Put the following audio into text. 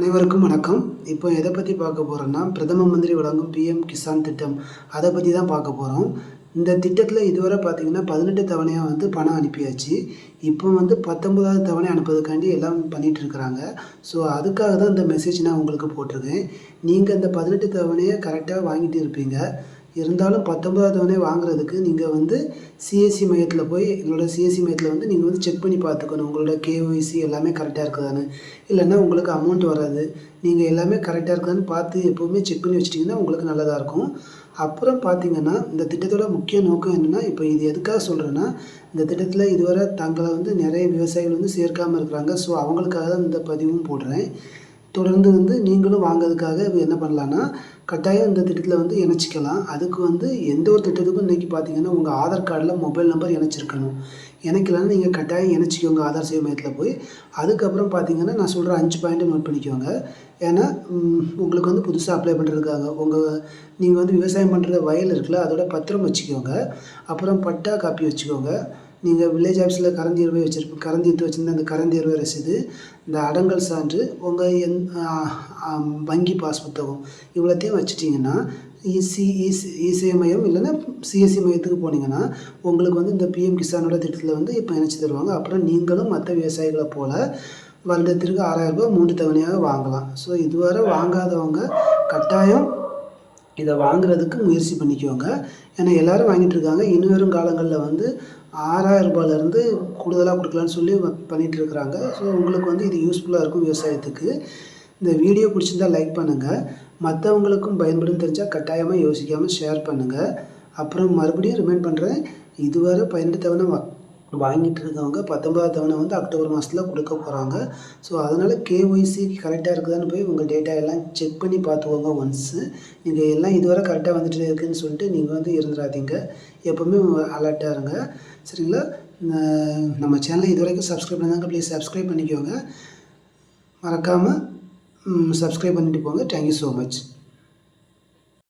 அனைவருக்கும் வணக்கம். இப்போ எதை பற்றி பார்க்க போகிறோன்னா பிரதம மந்திரி வழங்கும் பிஎம் கிசான் திட்டம். அதை பற்றி தான் பார்க்க போகிறோம் இந்த திட்டத்தில் இதுவரை பார்த்திங்கன்னா பதினெட்டு தவணையாக வந்து பணம் அனுப்பியாச்சு. இப்போ வந்து பத்தொன்பதாவது தவணை அனுப்புறதுக்காண்டி எல்லாம் பண்ணிகிட்டு இருக்கிறாங்க ஸோ அதுக்காக தான் இந்த மெசேஜ் நான் உங்களுக்கு போட்டிருக்கேன். நீங்கள் இந்த பதினெட்டு தவணையை கரெக்டாக வாங்கிட்டு இருப்பீங்க. இருந்தாலும் பத்தொன்பதாவது தவணை வாங்குறதுக்கு நீங்கள் வந்து சிஎஸ்சி மையத்தில் போய் எங்களோட சிஎஸ்சி மையத்தில் வந்து நீங்கள் வந்து செக் பண்ணி பார்த்துக்கணும். உங்களோட கேஒய்சி எல்லாமே கரெக்டாக இருக்குதான்னு. இல்லைன்னா உங்களுக்கு அமௌண்ட் வராது. நீங்கள் எல்லாமே கரெக்டாக இருக்குதான்னு பார்த்து எப்போவுமே செக் பண்ணி வச்சிட்டிங்கன்னா உங்களுக்கு நல்லதாக இருக்கும். அப்புறம் பார்த்தீங்கன்னா இந்த திட்டத்தோட முக்கிய நோக்கம் என்னென்னா இப்போ இது எதுக்காக சொல்கிறேன்னா இந்த திட்டத்தில் இதுவரை தங்களை வந்து நிறைய விவசாயிகள் வந்து சேர்க்காமல் இருக்கிறாங்க. ஸோ அவங்களுக்காக தான் இந்த பதிவும் போடுறேன். தொடர்ந்து வந்து நீங்களும் வாங்குறதுக்காக இப்போ என்ன பண்ணலான்னா கட்டாயம் இந்த திட்டத்தில் வந்து இணைச்சிக்கலாம். அதுக்கு வந்து எந்த ஒரு திட்டத்துக்கும் இன்றைக்கி பார்த்தீங்கன்னா உங்கள் ஆதார் கார்டில் மொபைல் நம்பர் இணைச்சிருக்கணும். இணைக்கலன்னா நீங்கள் கட்டாயம் இணைச்சிக்கோங்க ஆதார் சேவை மையத்தில் போய் அதுக்கப்புறம் பார்த்தீங்கன்னா நான் சொல்கிற அஞ்சு பாயிண்ட்டு நோட் பண்ணிக்கோங்க. ஏன்னா உங்களுக்கு வந்து புதுசாக அப்ளை பண்ணுறதுக்காக உங்கள் நீங்கள் வந்து விவசாயம் பண்ணுற வயல் இருக்குல்ல அதோட பத்திரம் வச்சுக்கோங்க. அப்புறம் பட்டா காப்பி வச்சுக்கோங்க. நீங்கள் வில்லேஜ் ஆஃபீஸில் கரந்தீர்வை வச்சிருப்ப கரந்தீர்த்து வச்சுருந்தா அந்த கரந்தீர்வை ரசீது இந்த அடங்கல் சான்று உங்கள் எந் வங்கி பாஸ் புத்தகம் இவ்வளோத்தையும் வச்சுட்டிங்கன்னா இசி இசி இசை மையம் இல்லைன்னா சிஎஸ்சி மையத்துக்கு போனீங்கன்னா உங்களுக்கு வந்து இந்த பிஎம் கிசானோட திட்டத்தில் வந்து இப்போ இணைச்சி தருவாங்க. அப்புறம் நீங்களும் மற்ற விவசாயிகளை போல் வருடத்திற்கு ஆறாயிரம் ரூபாய் மூன்று தவணையாக வாங்கலாம். ஸோ இதுவரை வாங்காதவங்க கட்டாயம் இதை வாங்குறதுக்கு முயற்சி பண்ணிக்கோங்க. ஏன்னா எல்லாரும் வாங்கிட்டு இருக்காங்க. இனி வரும் காலங்களில் வந்து ஆறாயிரம் ரூபாயிலேருந்து கூடுதலாக கொடுக்கலான்னு சொல்லி வ- இருக்கிறாங்க. ஸோ உங்களுக்கு வந்து இது யூஸ்ஃபுல்லாக இருக்கும் விவசாயத்துக்கு. இந்த வீடியோ பிடிச்சிருந்தா லைக் பண்ணுங்கள் மற்றவங்களுக்கும் பயன்படும் தெரிஞ்சால் கட்டாயமாக யோசிக்காமல் ஷேர் பண்ணுங்கள் அப்புறம் மறுபடியும் ரிமைண்ட் பண்ணுறேன் இதுவரை பயன்படுத்தவன வாங்கிட்டு இருக்கவங்க பத்தொன்பதாவது தவணை வந்து அக்டோபர் மாதத்தில் கொடுக்க போகிறாங்க ஸோ அதனால் கேஒய்சி கரெக்டாக இருக்குதான்னு போய் உங்கள் டேட்டா எல்லாம் செக் பண்ணி பார்த்துக்கோங்க ஒன்ஸு நீங்கள் எல்லாம் இதுவரை கரெக்டாக வந்துட்டு இருக்குன்னு சொல்லிட்டு நீங்கள் வந்து இருந்துடாதீங்க எப்போவுமே அலர்ட்டாக இருங்க. சரிங்களா? நம்ம சேனலை இது வரைக்கும் சப்ஸ்கிரைப் பண்ணாங்க ப்ளீஸ் சப்ஸ்கிரைப் பண்ணிக்கோங்க. மறக்காமல் சப்ஸ்கிரைப் பண்ணிட்டு போங்க. Thank you so much